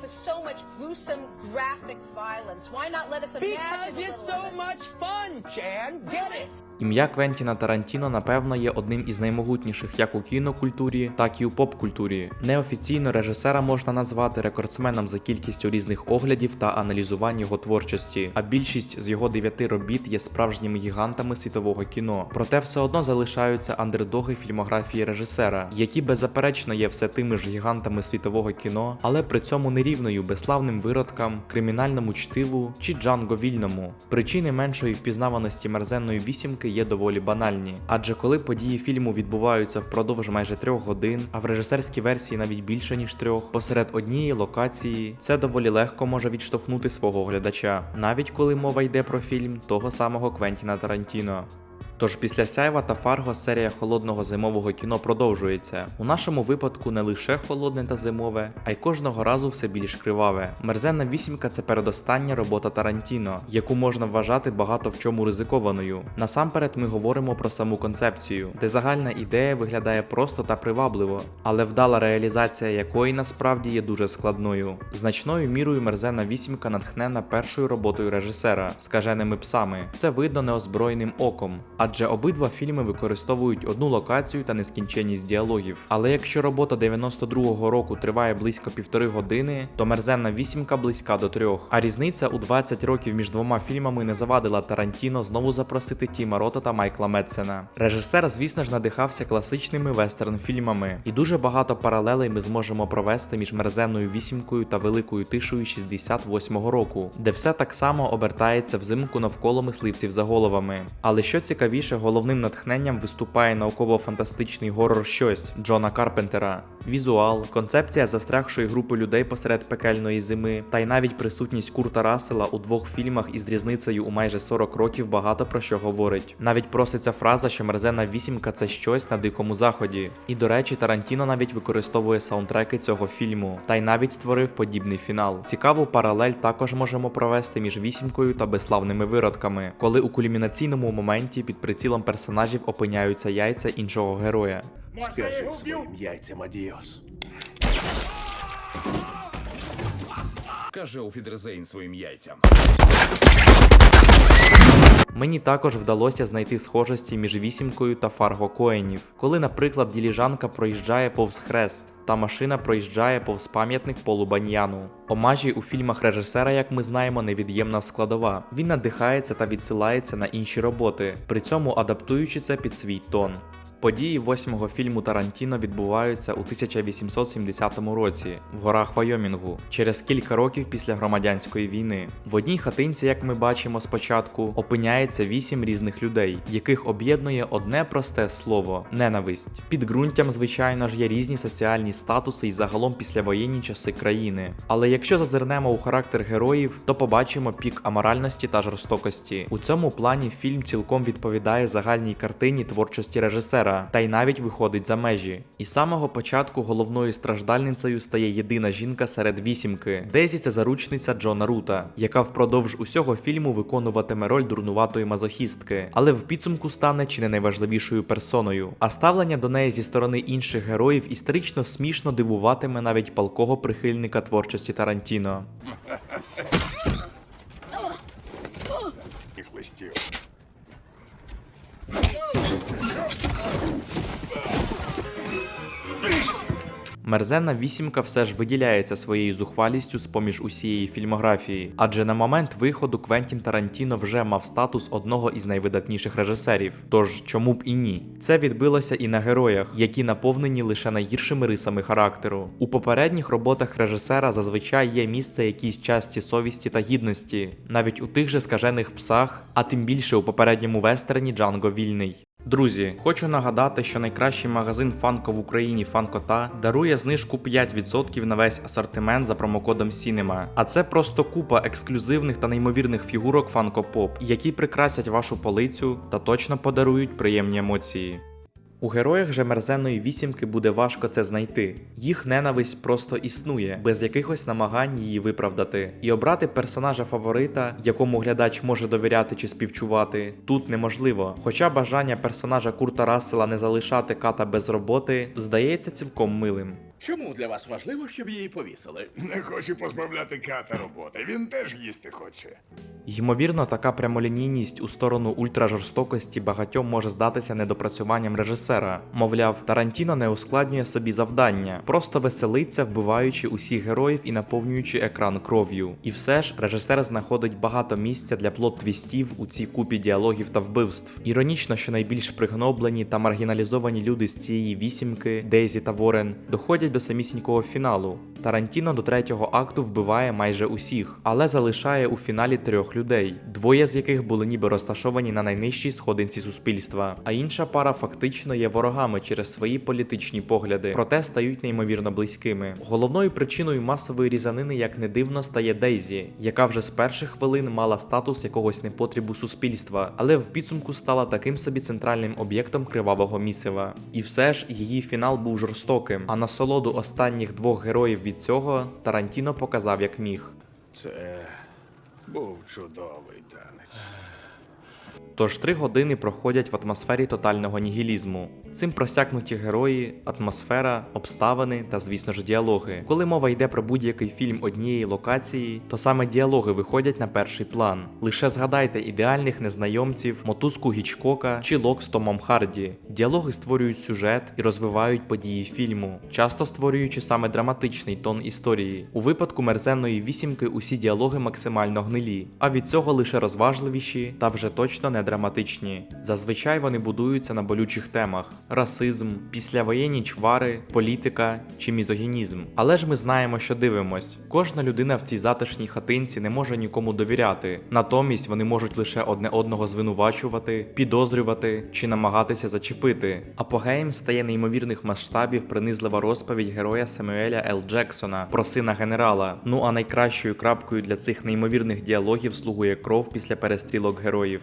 for so much gruesome graphic violence? Why not let us imagine Because a it's little so of it? much fun, Chan. Get it? Ім'я Квентіна Тарантіно, напевно, є одним із наймогутніших як у кінокультурі, так і у поп-культурі. Неофіційно режисера можна назвати рекордсменом за кількістю різних оглядів та аналізувань його творчості, а більшість з його дев'яти робіт є справжніми гігантами світового кіно. Проте все одно залишаються андердоги фільмографії режисера, які беззаперечно є все тими ж гігантами світового кіно, але при цьому не рівною безславним виродкам, кримінальному чтиву чи Джанго Вільному. Причини меншої впізнаваності мерзенної вісімки є доволі банальні, адже коли події фільму відбуваються впродовж майже трьох годин, а в режисерській версії навіть більше ніж трьох, посеред однієї локації, це доволі легко може відштовхнути свого глядача, навіть коли мова йде про фільм того самого Квентіна Тарантіно. Тож після Сяйва та Фарго серія холодного зимового кіно продовжується. У нашому випадку не лише холодне та зимове, а й кожного разу все більш криваве. Мерзенна вісімка це передостання робота Тарантіно, яку можна вважати багато в чому ризикованою. Насамперед ми говоримо про саму концепцію, де загальна ідея виглядає просто та привабливо, але вдала реалізація якої насправді є дуже складною. Значною мірою мерзенна вісімка натхнена першою роботою режисера скаженими псами. Це видно неозброєним оком, адже обидва фільми використовують одну локацію та нескінченність діалогів. Але якщо робота 92-го року триває близько півтори години, то мерзенна вісімка близька до трьох. А різниця у 20 років між двома фільмами не завадила Тарантіно знову запросити Тіма Рота та Майкла Медсена. Режисер, звісно ж, надихався класичними вестерн-фільмами, і дуже багато паралелей ми зможемо провести між мерзенною вісімкою та великою тишею 68-го року, де все так само обертається взимку навколо мисливців за головами. Але що цікавіше, головним натхненням виступає науково-фантастичний горор щось Джона Карпентера. Візуал, концепція застрягшої групи людей посеред пекельної зими, та й навіть присутність Курта Рассела у двох фільмах із різницею у майже 40 років багато про що говорить. Навіть проситься фраза, що мерзена вісімка це щось на дикому заході. І до речі, Тарантіно навіть використовує саундтреки цього фільму, та й навіть створив подібний фінал. Цікаву паралель також можемо провести між вісімкою та безславними виродками, коли у кульмінаційному моменті під прицілом персонажів опиняються яйця іншого героя. Скажи своїм яйцям адіос. Каже у Фідерзейн своїм яйцям. Мені також вдалося знайти схожості між вісімкою та Фарго Коенів, коли, наприклад, діліжанка проїжджає повз хрест. Та машина проїжджає повз пам'ятник Полу Баньяну. Омажі у фільмах режисера, як ми знаємо, невід'ємна складова. Він надихається та відсилається на інші роботи, при цьому адаптуючи це під свій тон. Події восьмого фільму Тарантіно відбуваються у 1870 році в горах Вайомінгу, через кілька років після громадянської війни. В одній хатинці, як ми бачимо спочатку, опиняється вісім різних людей, яких об'єднує одне просте слово ненависть. Підґрунтям, звичайно ж, є різні соціальні статуси і загалом післявоєнні часи країни. Але якщо зазирнемо у характер героїв, то побачимо пік аморальності та жорстокості. У цьому плані фільм цілком відповідає загальній картині творчості режисера, та й навіть виходить за межі. І з самого початку головною страждальницею стає єдина жінка серед вісімки. Дезі це заручниця Джона Рута, яка впродовж усього фільму виконуватиме роль дурнуватої мазохістки, але в підсумку стане чи не найважливішою персоною. А ставлення до неї зі сторони інших героїв історично смішно дивуватиме навіть палкого прихильника творчості Тарантіно. Їх листів. Мерзенна вісімка все ж виділяється своєю зухвалістю з поміж усієї фільмографії, адже на момент виходу Квентін Тарантіно вже мав статус одного із найвидатніших режисерів. Тож чому б і ні? Це відбилося і на героях, які наповнені лише найгіршими рисами характеру. У попередніх роботах режисера зазвичай є місце якійсь часті совісті та гідності, навіть у тих же скажених псах, а тим більше у попередньому вестерні Джанго Вільний. Друзі, хочу нагадати, що найкращий магазин Фанко в Україні Фанкота дарує знижку 5% на весь асортимент за промокодом Cinema. А це просто купа ексклюзивних та неймовірних фігурок Фанко Поп, які прикрасять вашу полицю та точно подарують приємні емоції. У героях же мерзенної вісімки буде важко це знайти. Їх ненависть просто існує, без якихось намагань її виправдати. І обрати персонажа фаворита, якому глядач може довіряти чи співчувати, тут неможливо. Хоча бажання персонажа Курта Рассела не залишати ката без роботи здається цілком милим. Чому для вас важливо, щоб її повісили? Не хочу позбавляти ката роботи. Він теж їсти хоче. Ймовірно, така прямолінійність у сторону ультражорстокості багатьом може здатися недопрацюванням режисера. Мовляв, Тарантіно не ускладнює собі завдання, просто веселиться, вбиваючи усіх героїв і наповнюючи екран кров'ю. І все ж режисер знаходить багато місця для плот-твістів у цій купі діалогів та вбивств. Іронічно, що найбільш пригноблені та маргіналізовані люди з цієї вісімки, Дейзі та Ворен, доходять до самісінького фіналу. Тарантіно до третього акту вбиває майже усіх, але залишає у фіналі трьох людей, двоє з яких були ніби розташовані на найнижчій сходинці суспільства, а інша пара фактично є ворогами через свої політичні погляди, проте стають неймовірно близькими. Головною причиною масової різанини, як не дивно, стає Дейзі, яка вже з перших хвилин мала статус якогось непотрібу суспільства, але в підсумку стала таким собі центральним об'єктом кривавого місива. І все ж її фінал був жорстоким, а насолоду останніх двох героїв від цього Тарантіно показав як міг. Це був чудовий. Тож три години проходять в атмосфері тотального нігілізму. Цим просякнуті герої, атмосфера, обставини та, звісно ж, діалоги. Коли мова йде про будь-який фільм однієї локації, то саме діалоги виходять на перший план. Лише згадайте ідеальних незнайомців, мотузку Гічкока чи лок з Томом Харді. Діалоги створюють сюжет і розвивають події фільму, часто створюючи саме драматичний тон історії. У випадку мерзенної вісімки усі діалоги максимально гнилі, а від цього лише розважливіші та вже точно не драматичні. Зазвичай вони будуються на болючих темах: расизм, післявоєнні чвари, політика чи мізогінізм. Але ж ми знаємо, що дивимось. Кожна людина в цій затишній хатинці не може нікому довіряти. Натомість вони можуть лише одне одного звинувачувати, підозрювати чи намагатися зачепити. Апогеєм стає неймовірних масштабів принизлива розповідь героя Самуеля Л. Джексона про сина генерала. Ну а найкращою крапкою для цих неймовірних діалогів слугує кров після перестрілок героїв.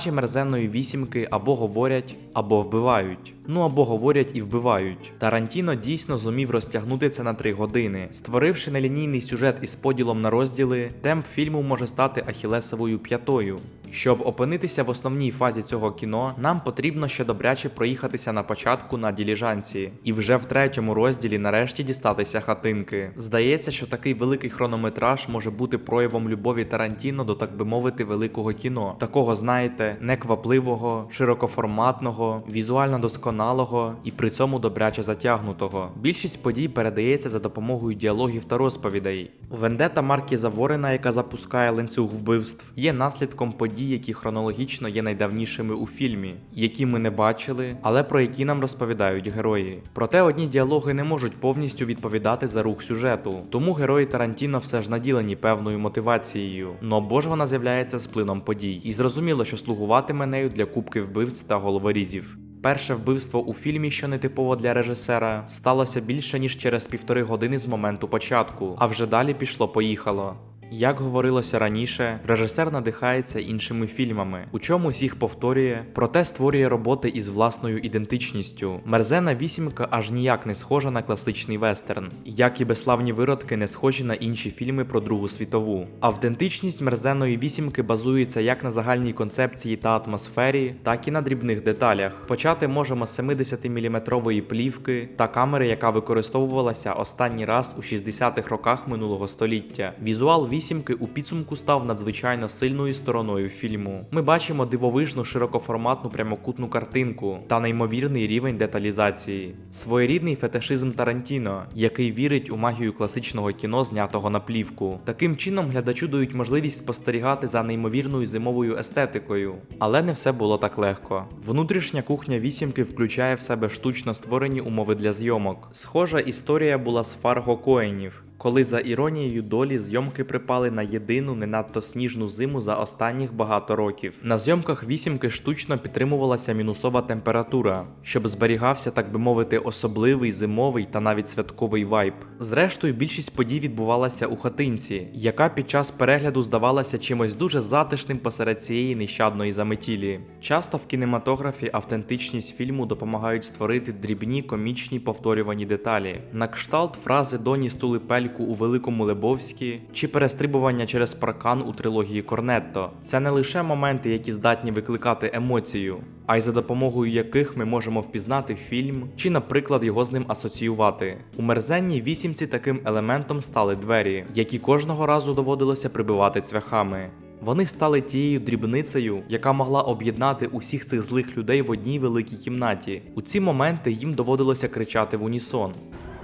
Персонажі мерзенної вісімки або говорять, або вбивають. Ну або говорять і вбивають. Тарантіно дійсно зумів розтягнути це на три години. Створивши нелінійний сюжет із поділом на розділи, темп фільму може стати ахілесовою п'ятою. Щоб опинитися в основній фазі цього кіно, нам потрібно ще добряче проїхатися на початку на діліжанці, і вже в третьому розділі нарешті дістатися хатинки. Здається, що такий великий хронометраж може бути проявом любові Тарантіно до, так би мовити, великого кіно. Такого, знаєте, неквапливого, широкоформатного, візуально досконалого і при цьому добряче затягнутого. Більшість подій передається за допомогою діалогів та розповідей. Вендета Маркі Заворина, яка запускає ланцюг вбивств, є наслідком подій, які хронологічно є найдавнішими у фільмі, які ми не бачили, але про які нам розповідають герої. Проте одні діалоги не можуть повністю відповідати за рух сюжету, тому герої Тарантіно все ж наділені певною мотивацією. Ну або ж вона з'являється з плином подій, і зрозуміло, що слугуватиме нею для кубки вбивць та головорізів. Перше вбивство у фільмі, що не типово для режисера, сталося більше ніж через півтори години з моменту початку, а вже далі пішло-поїхало. Як говорилося раніше, режисер надихається іншими фільмами, у чомусь їх повторює, проте створює роботи із власною ідентичністю. Мерзена вісімка аж ніяк не схожа на класичний вестерн, як і безславні виродки не схожі на інші фільми про Другу світову. Автентичність мерзеної вісімки базується як на загальній концепції та атмосфері, так і на дрібних деталях. Почати можемо з 70-мм плівки та камери, яка використовувалася останній раз у 60-х роках минулого століття. Візуал вісімки у підсумку став надзвичайно сильною стороною фільму. Ми бачимо дивовижну широкоформатну прямокутну картинку та неймовірний рівень деталізації, своєрідний фетишизм Тарантіно, який вірить у магію класичного кіно, знятого на плівку. Таким чином глядачу дають можливість спостерігати за неймовірною зимовою естетикою. Але не все було так легко. Внутрішня кухня вісімки включає в себе штучно створені умови для зйомок. Схожа історія була з Фарго Коенів. Коли за іронією долі зйомки припали на єдину не надто сніжну зиму за останніх багато років. На зйомках вісімки штучно підтримувалася мінусова температура, щоб зберігався, так би мовити, особливий зимовий та навіть святковий вайб. Зрештою, більшість подій відбувалася у хатинці, яка під час перегляду здавалася чимось дуже затишним посеред цієї нещадної заметілі. Часто в кінематографі автентичність фільму допомагають створити дрібні комічні повторювані деталі. На кшталт фрази Доні Стулипель дверку у Великому Лебовські чи перестрибування через паркан у трилогії Корнетто. Це не лише моменти, які здатні викликати емоцію, а й за допомогою яких ми можемо впізнати фільм чи, наприклад, його з ним асоціювати. У мерзенній вісімці таким елементом стали двері, які кожного разу доводилося прибивати цвяхами. Вони стали тією дрібницею, яка могла об'єднати усіх цих злих людей в одній великій кімнаті. У ці моменти їм доводилося кричати в унісон.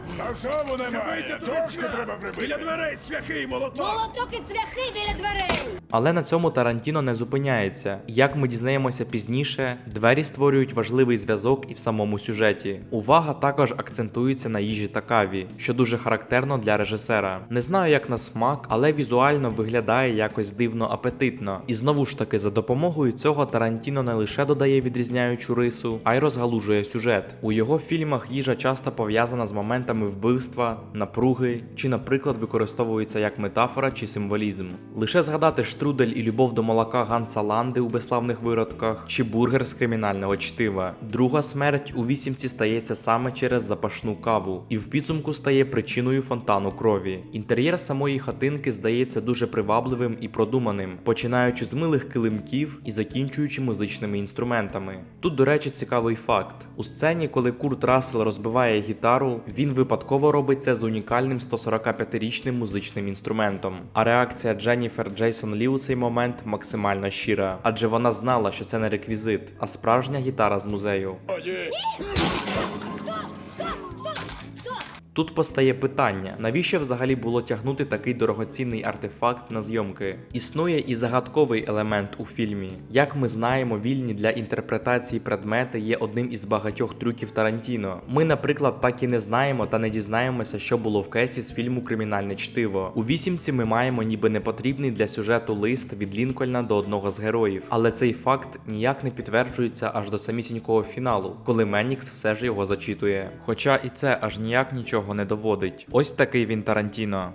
Засову немає. Дошку треба прибити. Біля дверей свяхи і молоток. Молоток і цвяхи біля дверей. Але на цьому Тарантіно не зупиняється. Як ми дізнаємося пізніше, двері створюють важливий зв'язок і в самому сюжеті. Увага також акцентується на їжі та каві, що дуже характерно для режисера. Не знаю, як на смак, але візуально виглядає якось дивно апетитно. І знову ж таки, за допомогою цього Тарантіно не лише додає відрізняючу рису, а й розгалужує сюжет. У його фільмах їжа часто пов'язана з моментами вбивства, напруги, чи, наприклад, використовується як метафора чи символізм. Лише згадати штрудель і любов до молока Ганса Ланди у безславних виродках, чи бургер з кримінального чтива. Друга смерть у вісімці стається саме через запашну каву, і в підсумку стає причиною фонтану крові. Інтер'єр самої хатинки здається дуже привабливим і продуманим, починаючи з милих килимків і закінчуючи музичними інструментами. Тут, до речі, цікавий факт: у сцені, коли Курт Рассел розбиває гітару, він випадково робить це з унікальним 145-річним музичним інструментом. А реакція Дженніфер Джейсон Лі у цей момент максимально щира, адже вона знала, що це не реквізит, а справжня гітара з музею. Тут постає питання: навіщо взагалі було тягнути такий дорогоцінний артефакт на зйомки? Існує і загадковий елемент у фільмі. Як ми знаємо, вільні для інтерпретації предмети є одним із багатьох трюків Тарантіно. Ми, наприклад, так і не знаємо та не дізнаємося, що було в кесі з фільму Кримінальне чтиво. У вісімці ми маємо ніби непотрібний для сюжету лист від Лінкольна до одного з героїв, але цей факт ніяк не підтверджується аж до самісінького фіналу, коли Менікс все ж його зачитує. Хоча і це аж ніяк нічого не доводить. Ось такий він Тарантіно.